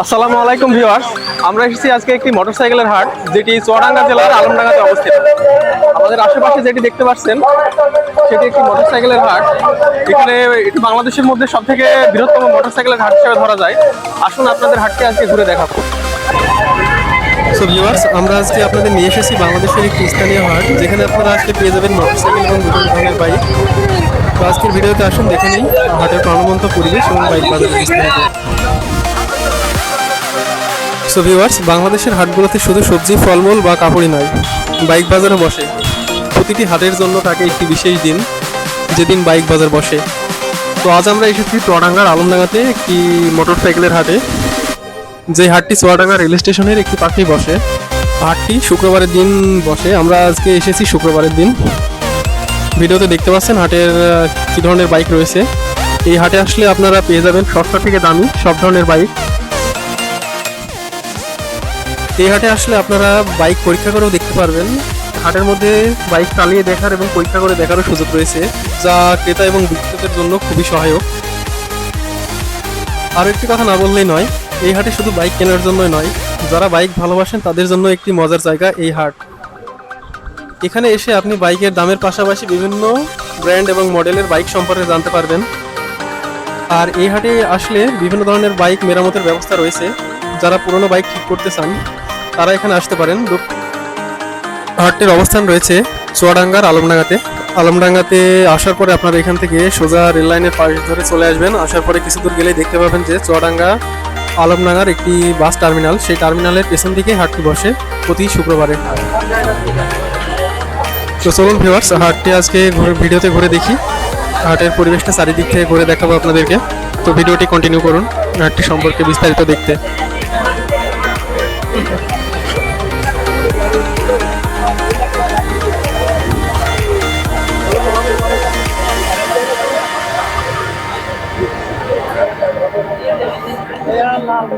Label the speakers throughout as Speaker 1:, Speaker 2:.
Speaker 1: আসসালামু আলাইকুম ভিউয়ার্স। আমরা এসেছি আজকে একটি মোটরসাইকেলের হাট, যেটি চুয়াডাঙ্গা জেলার আলমডাঙ্গাতে অবস্থিত। আমাদের আশেপাশে যেটি দেখতে পাচ্ছেন, সেটি একটি মোটরসাইকেলের হাট। এখানে এটি বাংলাদেশের মধ্যে সব থেকে বৃহত্তম মোটরসাইকেলের হাট হিসেবে ধরা যায়। আসুন আপনাদের হাটকে আজকে ঘুরে দেখাবো। সো ভিউয়ার্স আমরা আজকে আপনাদের নিয়ে এসেছি বাংলাদেশের একটি স্থানীয় হাট, যেখানে আপনারা আজকে পেয়ে যাবেন মোটরসাইকেল এবং বিভিন্ন ধরনের বাইক। তো আজকের ভিডিওতে আসুন, দেখে নিই হাটের প্রাণবন্ত পরিবেশ এবং বাইক বাজারের বিস্তারিত। সো ভিউয়ার্স বাংলাদেশের হাটগুলোতে শুধু সবজি, ফলমূল বা কাপড়ই নয়, বাইক বাজারও বসে। প্রতিটি হাটের জন্য থাকে একটি বিশেষ দিন, যেদিন বাইক বাজার বসে। তো আজ আমরা এসেছি চুয়াডাঙ্গার আলমডাঙ্গাতে, একটি মোটর সাইকেলের হাটে। যে হাটটি চুয়াডাঙ্গা রেল স্টেশনের একটি পাশেই বসে। হাটটি শুক্রবারের দিন বসে। আমরা আজকে এসেছি শুক্রবারের দিন। ভিডিওতে দেখতে পাচ্ছেন হাটের কী ধরনের বাইক রয়েছে। এই হাটে আসলে আপনারা পেয়ে যাবেন সস্তা থেকে দামি, সব ধরনের বাইক। এই হাটে আসলে আপনারা বাইক পরীক্ষা করেও দেখতে পারবেন। হাটের মধ্যে বাইক চালিয়ে দেখার এবং পরীক্ষা করে দেখারও সুযোগ রয়েছে, যা ক্রেতা এবং বিক্রেতাদের জন্য খুবই সহায়ক। আর একটি কথা না বললেই নয়, এই হাটে শুধু বাইক কেনার জন্যই নয়, যারা বাইক ভালোবাসেন তাদের জন্য একটি মজার জায়গা এই হাট। এখানে এসে আপনি বাইকের দামের পাশাপাশি বিভিন্ন ব্র্যান্ড এবং মডেলের বাইক সম্পর্কে জানতে পারবেন। আর এই হাটে আসলে বিভিন্ন ধরনের বাইক মেরামতের ব্যবস্থা রয়েছে, যারা পুরনো বাইক ঠিক করতে চান। তারা এখানে আসতে পারেন। হাটটির অবস্থান রয়েছে চুয়াডাঙ্গার আলমডাঙ্গাতে। আলমডাঙ্গাতে আসার পরে আপনারা এখান থেকে সোজা রেল লাইনের পাশ ধরে চলে আসবেন। আসার পরে কিছু দূর গেলেই দেখতে পাবেন যে চুয়াডাঙ্গা আলমডাঙ্গার একটি বাস টার্মিনাল। সেই টার্মিনালের পেছন দিকে হাটটি বসে প্রতি শুক্রবারে। তো চলুন ভিউয়ার্স হাটটি আজকে ঘুরে ভিডিওতে ঘুরে দেখি। হাটের পরিবেশটা চারিদিক থেকে ঘুরে দেখাবো আপনাদেরকে। তো ভিডিওটি কন্টিনিউ করুন, হাটটি সম্পর্কে বিস্তারিত দেখতে।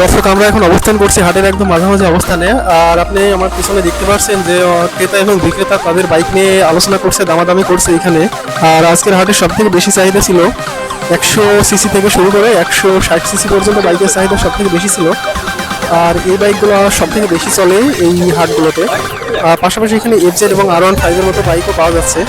Speaker 1: দর্শক, আমরা এখন অবস্থান করছি হাটের একদম মাঝামাঝি অবস্থানে। আর আপনি আমার পিছনে দেখতে পাচ্ছেন যে ক্রেতা এবং বিক্রেতা তাদের বাইক নিয়ে আলোচনা করছে, দামাদামি করছে এখানে। আর আজকের হাটের সব থেকে বেশি চাহিদা ছিল একশো সিসি থেকে শুরু করে একশো ষাট সিসি পর্যন্ত বাইকের চাহিদা সব থেকে বেশি ছিল। আর এই বাইকগুলো সব থেকে বেশি চলে এই হাটগুলোতে। পাশাপাশি এখানে এফজেড এবং আর ওয়ান ফাইভের মতো বাইকও পাওয়া যাচ্ছে।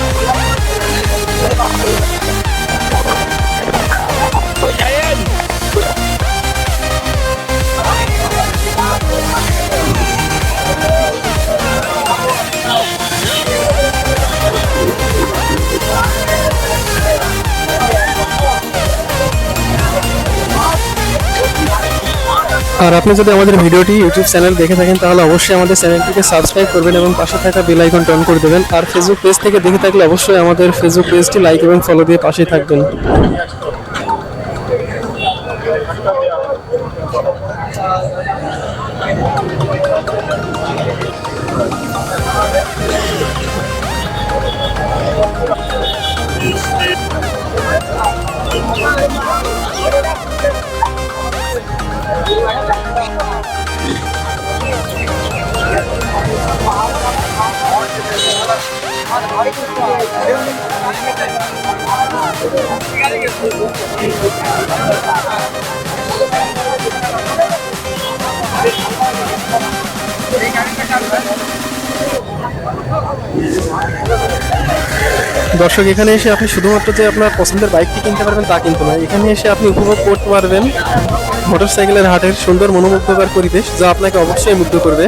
Speaker 1: আর আপনি যদি আমাদের ভিডিওটি ইউটিউব চ্যানেল দেখে থাকেন, তাহলে অবশ্যই আমাদের চ্যানেলটিকে সাবস্ক্রাইব করবেন এবং পাশে থাকা বেল আইকনটা করে দেবেন। আর ফেসবুক পেজ থেকে দেখে থাকলে অবশ্যই আমাদের ফেসবুক পেজটি লাইক এবং ফলো দিয়ে পাশেই থাকবেন। দর্শক, এখানে এসে আপনি শুধুমাত্র যে আপনার পছন্দের বাইকটি কিনতে পারবেন তা কিন্তু নয় এখানে এসে আপনি উপভোগ করতে পারবেন মোটরসাইকেলের হাটের সুন্দর মনোমুগ্ধকর পরিবেশ যা আপনাকে অবশ্যই মুগ্ধ করবে।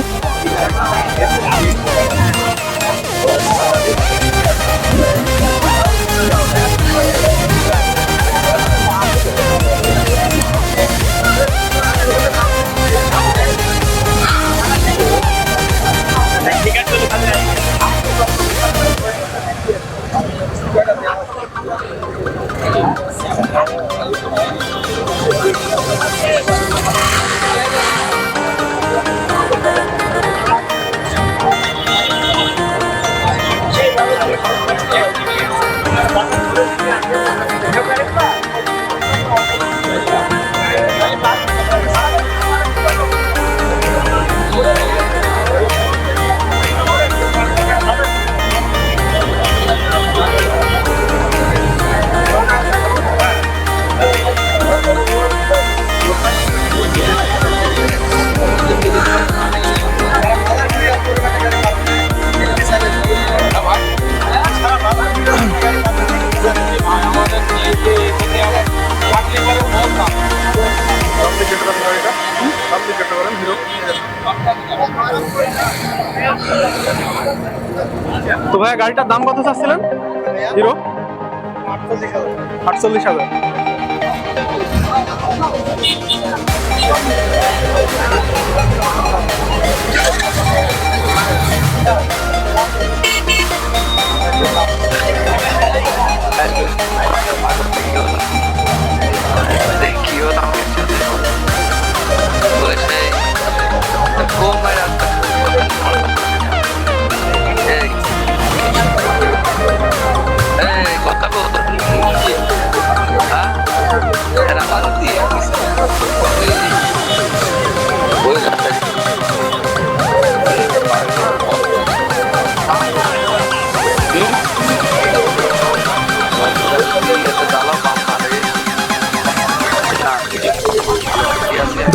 Speaker 1: ভাইয়া গাড়িটার দাম কত চাচ্ছিলেন? হিরো আটচল্লিশ হাজার।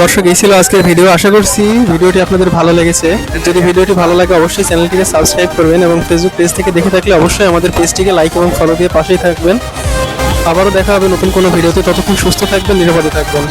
Speaker 1: দর্শক, এই ছিল আজকের ভিডিও। আশা করছি ভিডিওটি আপনাদের ভালো লেগেছে। যদি ভিডিওটি ভালো লাগে, অবশ্যই চ্যানেলটিকে সাবস্ক্রাইব করবেন এবং ফেসবুক পেজ থেকে দেখে থাকলে অবশ্যই আমাদের পেজটিকে লাইক এবং ফলো দিয়ে পাশেই থাকবেন। আবারও দেখা হবে নতুন কোনো ভিডিওতে। ততক্ষণ সুস্থ থাকবেন, নিরাপদে থাকবেন।